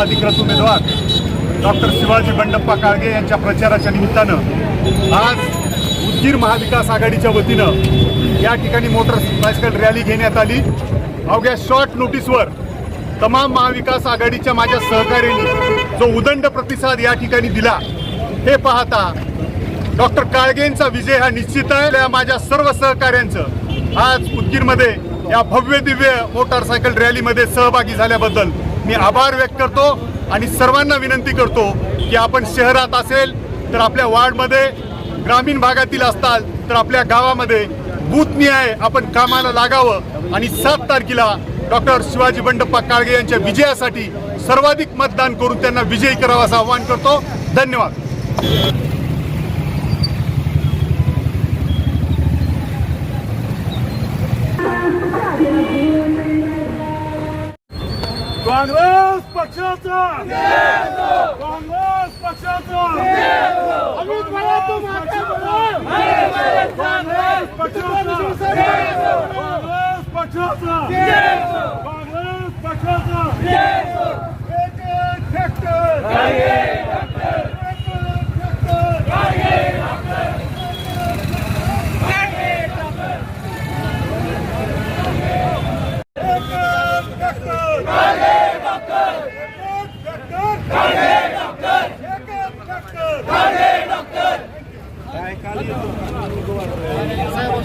अधिकृत उमेदवार डॉक्टर शिवाजी बंडप्पा काळगे यांच्या प्रचाराच्या निमित्तानं आज उदगीर महाविकास आघाडीच्या वतीनं या ठिकाणी मोटरसायकल रॅली घेण्यात आली. अवघ्या शॉर्ट नोटीसवर तमाम महाविकास आघाडीच्या माझ्या सहकार्यांनी जो उदंड प्रतिसाद या ठिकाणी दिला हे पाहता डॉक्टर काळगेंचा विजय हा निश्चित आहे. या माझ्या सर्व सहकाऱ्यांचं आज उदगीरमध्ये या भव्य दिव्य मोटारसायकल रॅलीमध्ये सहभागी झाल्याबद्दल मी आभार व्यक्त करतो आणि सर्वांना विनंती करतो की आपण शहरात असेल तर आपल्या वार्डमध्ये ग्रामीण भागातील असताल तर आपल्या गावामध्ये बूथनिहाय आपण कामाला लागावं. आणि सात तारखेला डॉक्टर शिवाजी बंडप्पा काळगे यांच्या विजयासाठी सर्वाधिक मतदान करून त्यांना विजयी करावं असं आवाहन करतो. धन्यवाद. काँग्रेस पक्षाचा. काँग्रेस पक्षाचा. अमित मला तू मागे काँग्रेस पक्षाचा. काँग्रेस पक्षाचा. काँग्रेस पक्षाचा. 何でございます?